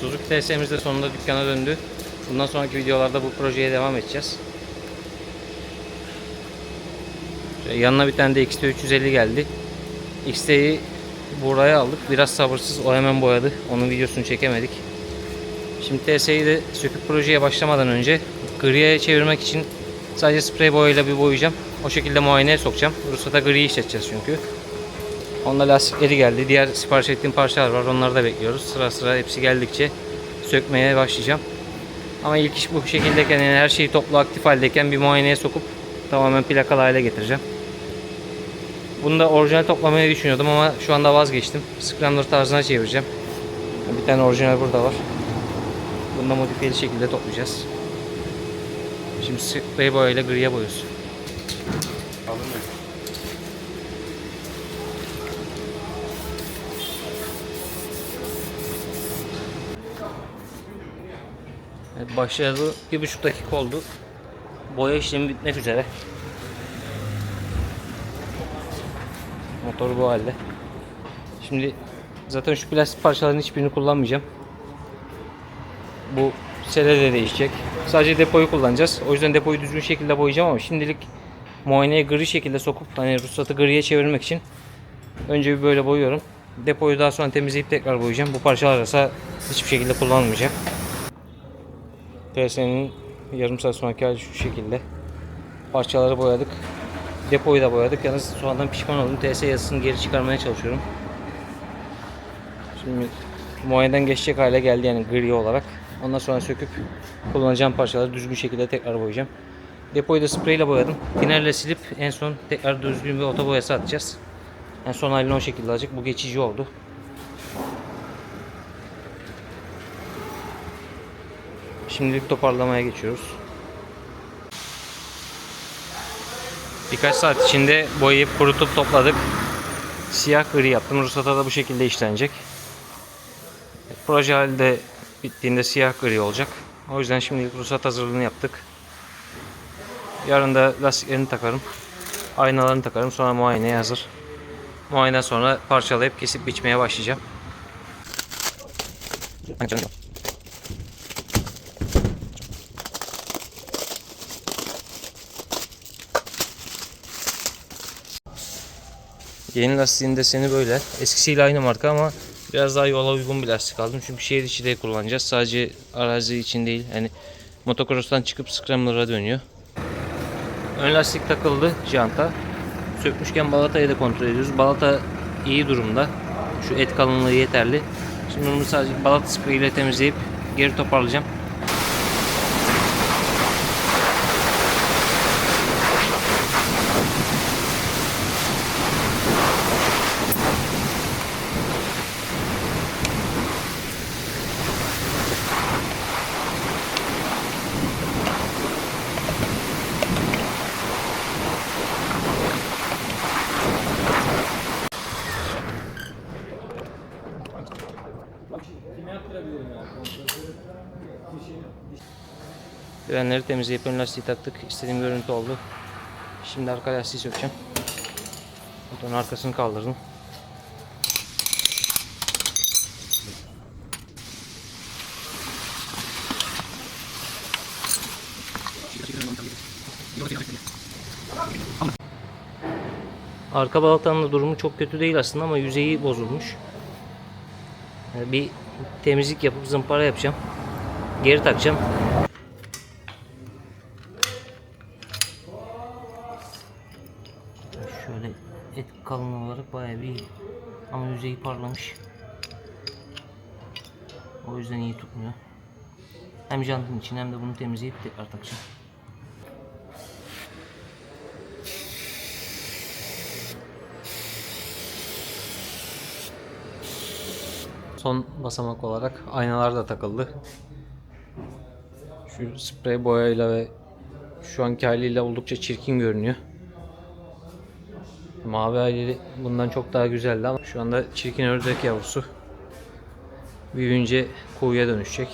Suzuki TS'miz de sonunda dükkana döndü. Bundan sonraki videolarda bu projeye devam edeceğiz. Yanına bir tane de XT350 geldi. XT'yi buraya aldık. Biraz sabırsız. O hemen boyadı. Onun videosunu çekemedik. Şimdi TS'yi de söküp projeye başlamadan önce griye çevirmek için sadece sprey boyayla bir boyayacağım. O şekilde muayeneye sokacağım. Ruhsata gri işleteceğiz çünkü. Onda lastikleri geldi. Diğer sipariş ettiğim parçalar var. Onları da bekliyoruz. Sıra sıra hepsi geldikçe sökmeye başlayacağım. Ama ilk iş bu şekildeyken yani her şeyi toplu aktif haldeyken bir muayeneye sokup tamamen plakalı hale getireceğim. Bunu da orijinal toplamayı düşünüyordum ama şu anda vazgeçtim. Scrambler tarzına çevireceğim. Bir tane orijinal burada var. Bunu da modifiyeli şekilde toplayacağız. Şimdi sprey boyayla griye boyuyoruz. Evet, başlayalı bir buçuk dakika oldu. Boya işlemi bitmek üzere. Motor bu halde. Şimdi zaten şu plastik parçaların hiçbirini kullanmayacağım. Bu sele de değişecek. Sadece depoyu kullanacağız. O yüzden depoyu düzgün şekilde boyayacağım ama şimdilik muayeneye gri şekilde sokup hani ruhsatı griye çevirmek için önce bir böyle boyuyorum. Depoyu daha sonra temizleyip tekrar boyayacağım. Bu parçalar arası hiçbir şekilde kullanmayacağım. TS'nin yarım saat sonraki hali şu şekilde. Parçaları boyadık. Depoyu da boyadık. Yalnız sonradan pişman oldum. TS yazısını geri çıkarmaya çalışıyorum. Şimdi muayeneden geçecek hale geldi yani gri olarak. Ondan sonra söküp kullanacağım parçaları düzgün şekilde tekrar boyayacağım. Depoyu da spreyle boyadım. Tinerle silip en son tekrar düzgün bir oto boyası atacağız. En son halini o şekilde alacak. Bu geçici oldu. Şimdilik toparlamaya geçiyoruz. Birkaç saat içinde boyayıp kurutup topladık. Siyah gri yaptım. Ruhsata da bu şekilde işlenecek. Proje halde bittiğinde siyah gri olacak. O yüzden şimdi ruhsat hazırlığını yaptık. Yarın da lastiklerini takarım. Aynalarını takarım. Sonra muayeneye hazır. Muayeneden sonra parçalayıp kesip biçmeye başlayacağım. Yeni lastiğin deseni böyle. Eskisiyle aynı marka ama biraz daha yola uygun bir lastik aldım. Çünkü şehir içi de kullanacağız. Sadece arazi için değil. Yani motocross'tan çıkıp scrambler'a dönüyor. Ön lastik takıldı janta. Sökmüşken balatayı da kontrol ediyoruz. Balata iyi durumda. Şu et kalınlığı yeterli. Şimdi bunu sadece balata spreyi ile temizleyip geri toparlayacağım. Frenleri temizleyip ön lastiği taktık. İstediğim görüntü oldu. Şimdi arka lastiği sökeceğim. Motorun arkasını kaldırdım. Arka balatanın da durumu çok kötü değil aslında ama yüzeyi bozulmuş. Bir temizlik yapıp zımpara yapacağım. Geri takacağım. İyi. Ama yüzeyi parlamış. O yüzden iyi tutmuyor. Hem jantın için hem de bunu temizleyip tekrar takacağım. Son basamak olarak aynalar da takıldı. Şu sprey boyayla ve şu anki haliyle oldukça çirkin görünüyor. Mavi hali bundan çok daha güzeldi ama şu anda çirkin ördek yavrusu. Büyüyünce kuyuya dönüşecek.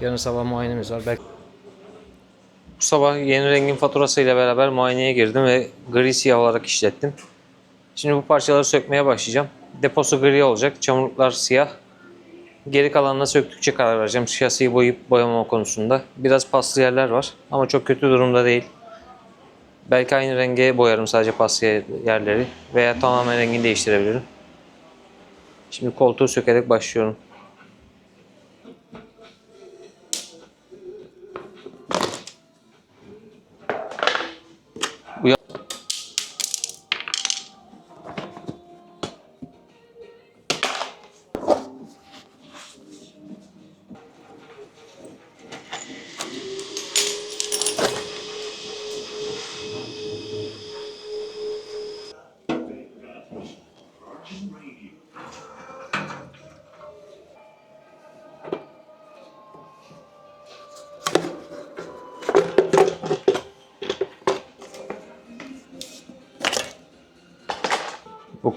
Yarın sabah muayenemiz var. Belki bu sabah yeni rengin faturasıyla beraber muayeneye girdim ve gri siyah olarak işlettim. Şimdi bu parçaları sökmeye başlayacağım. Deposu gri olacak. Çamurluklar siyah. Geri kalanına söktükçe karar vereceğim. Şasiyi boyayıp boyamama konusunda. Biraz paslı yerler var ama çok kötü durumda değil. Belki aynı renge boyarım sadece paslı yerleri veya tamamen rengini değiştirebilirim. Şimdi koltuğu sökerek başlıyorum.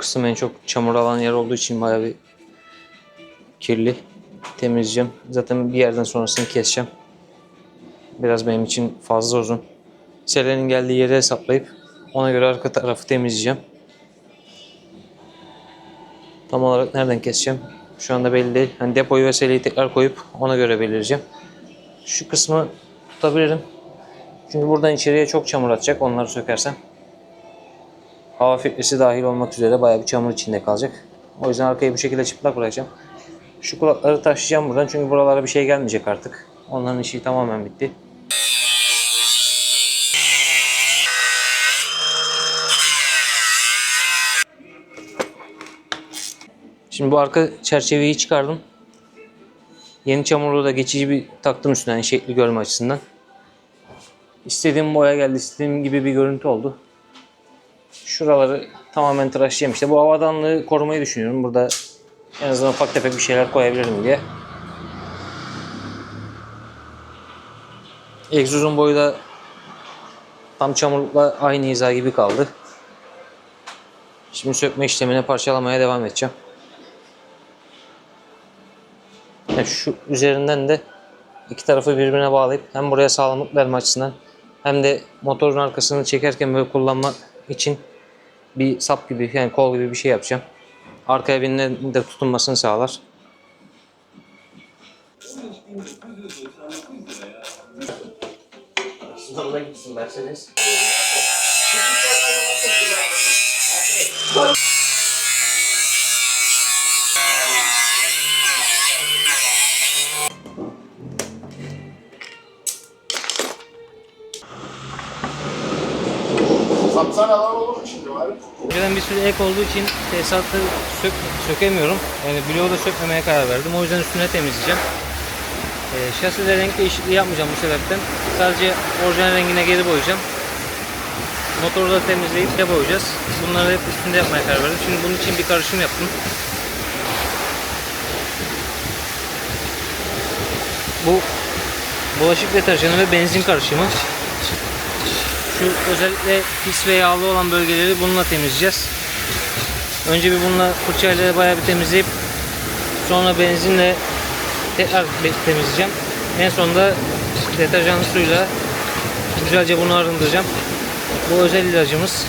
Kısım en çok çamur alan yer olduğu için bayağı bir kirli. Temizleyeceğim. Zaten bir yerden sonrasını keseceğim. Biraz benim için fazla uzun. Selenin geldiği yeri hesaplayıp ona göre arka tarafı temizleyeceğim. Tam olarak nereden keseceğim? Şu anda belli değil. Hani depoyu ve seleyi tekrar koyup ona göre belirleyeceğim. Şu kısmı tutabilirim. Çünkü buradan içeriye çok çamur atacak onları sökersem. Hava filtresi dahil olmak üzere bayağı bir çamur içinde kalacak. O yüzden arkayı bu şekilde çıplak bırakacağım. Şu kulakları taşıyacağım buradan çünkü buralara bir şey gelmeyecek artık. Onların işi tamamen bitti. Şimdi bu arka çerçeveyi çıkardım. Yeni çamurluğu da geçici bir taktım üstüne hani şekli görme açısından. İstediğim boya geldi, istediğim gibi bir görüntü oldu. Şuraları tamamen tıraşlayacağım işte. Bu havadanlığı korumayı düşünüyorum. Burada en azından ufak tefek bir şeyler koyabilirim diye. Egzozun boyu da tam çamurlukla aynı hiza gibi kaldı. Şimdi sökme işlemine parçalamaya devam edeceğim. Yani şu üzerinden de iki tarafı birbirine bağlayıp hem buraya sağlamlık verme açısından hem de motorun arkasını çekerken böyle kullanma için bir sap gibi yani kol gibi bir şey yapacağım. Arkaya birinin de tutunmasını sağlar. Sınavına gitsin Mercedes. Sürü ek olduğu için tesisatı sök, sökemiyorum. Yani bloğu da sökmemeye karar verdim. O yüzden üstüne temizleyeceğim. Ee, şaside renk değişikliği yapmayacağım bu sebepten. Sadece orijinal rengine geri boyayacağım. Motoru da temizleyip de boyayacağız. Bunları hep üstünde yapmaya karar verdim. Şimdi bunun için bir karışım yaptım. Bu bulaşık deterjanı ve benzin karışımı. Şu özellikle pis ve yağlı olan bölgeleri bununla temizleyeceğiz. Önce bir bununla fırçayla bayağı bir temizleyip sonra benzinle tekrar temizleyeceğim. En sonunda deterjanlı suyla güzelce bunu arındıracağım. Bu özel ilacımız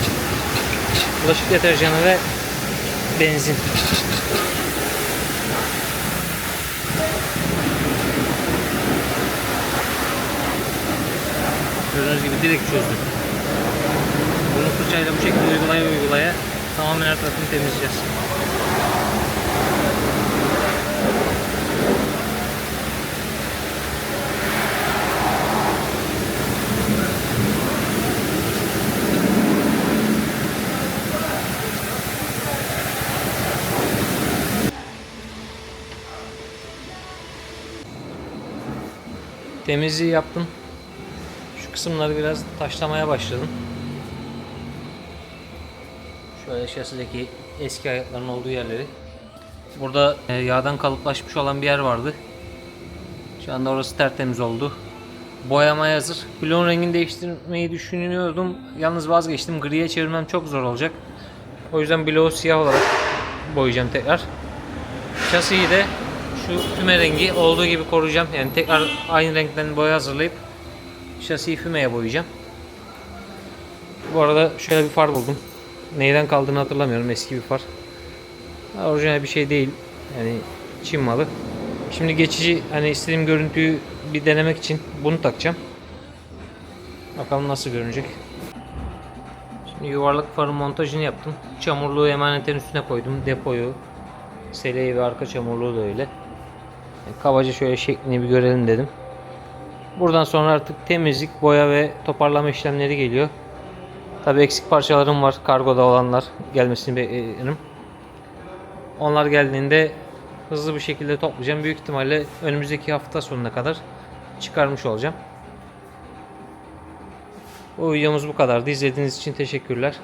bulaşık deterjanı ve benzin. Gördüğünüz gibi direkt çözdüm. Fırçayla bu şekilde uygulaya uygulaya tamamen her tarafını temizleyeceğiz. Temizliği yaptım. Şu kısımları biraz taşlamaya başladım. Şöyle şasideki eski ayakların olduğu yerleri. Burada e, yağdan kalıplaşmış olan bir yer vardı. Şu anda orası tertemiz oldu. Boyamaya hazır. Bloğun rengini değiştirmeyi düşünüyordum. Yalnız vazgeçtim. Griye çevirmem çok zor olacak. O yüzden bloğu siyah olarak boyayacağım tekrar. Şasiyi de şu füme rengi olduğu gibi koruyacağım. Yani tekrar aynı renkten boya hazırlayıp şasiyi fümeye boyayacağım. Bu arada şöyle bir far buldum. Neyden kaldığını hatırlamıyorum. Eski bir far. Orijinal bir şey değil. Yani Çin malı. Şimdi geçici hani istediğim görüntüyü bir denemek için bunu takacağım. Bakalım nasıl görünecek. Şimdi yuvarlak farın montajını yaptım. Çamurluğu emanetin üstüne koydum. Depoyu, seleyi ve arka çamurluğu da öyle. Yani kabaca şöyle şeklini bir görelim dedim. Buradan sonra artık temizlik, boya ve toparlama işlemleri geliyor. Tabi eksik parçalarım var. Kargoda olanlar gelmesini beklerim. Onlar geldiğinde hızlı bir şekilde toplayacağım. Büyük ihtimalle önümüzdeki hafta sonuna kadar çıkarmış olacağım. Bu videomuz bu kadardı. İzlediğiniz için teşekkürler.